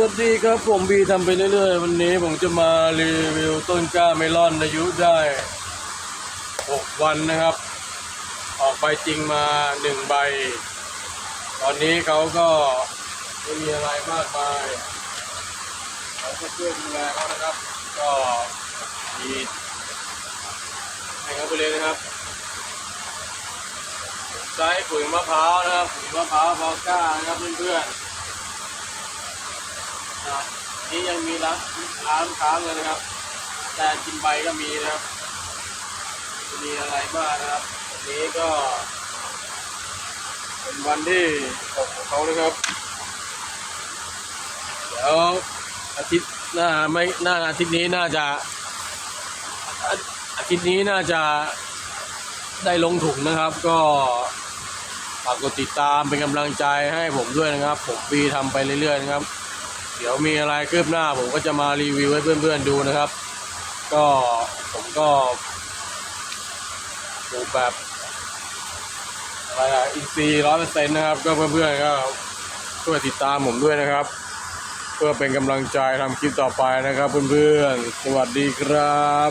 วัสดีครับผมบีทำไปเรื่อยๆ วันนี้ผมจะมารีวิวต้นกล้าเมลอนอายุได้ 6 วันนะครับ ออกใบจริงมา 1 ใบ ตอนนี้เขาก็ไม่มีอะไรมากมายเราก็ช่วยดูแลเขานะครับ ก็มีให้เขาไปเลยนะครับใช้ปุ๋ยมะพร้าวนะครับปุ๋ยมะพร้าวพอก้านะครับเพื่อนๆ นะครับนี่ยังมีร้านร้านค้างเลยนะครับ แต่กินใบก็มีนะครับมีอะไรบ้างนะครับวันนี้ก็ เป็นวันที่หกของเขานะครับเดี๋ยวอาทิตย์หน้าไม่หน้าอาทิตย์นี้น่าจะ อาทิตย์นี้น่าจะได้ลงถุงนะครับ ก็ฝากกดติดตามเป็นกำลังใจให้ผมด้วยนะครับ ผมปีทำไปเรื่อยๆนะครับ ดี๋ยวมีอะไรคืบหน้า ผมก็จะมารีวิวให้เพื่อนๆดูนะครับ ก็ผมก็ปลูกแบบอะไรอะอินซีร้อยเปอร์เซ็นต์นะครับ ก็เพื่อนๆก็ช่วยติดตามผมด้วยนะครับ เพื่อเป็นกำลังใจทำคลิปต่อไปนะครับ เพื่อนๆ สวัสดีครับ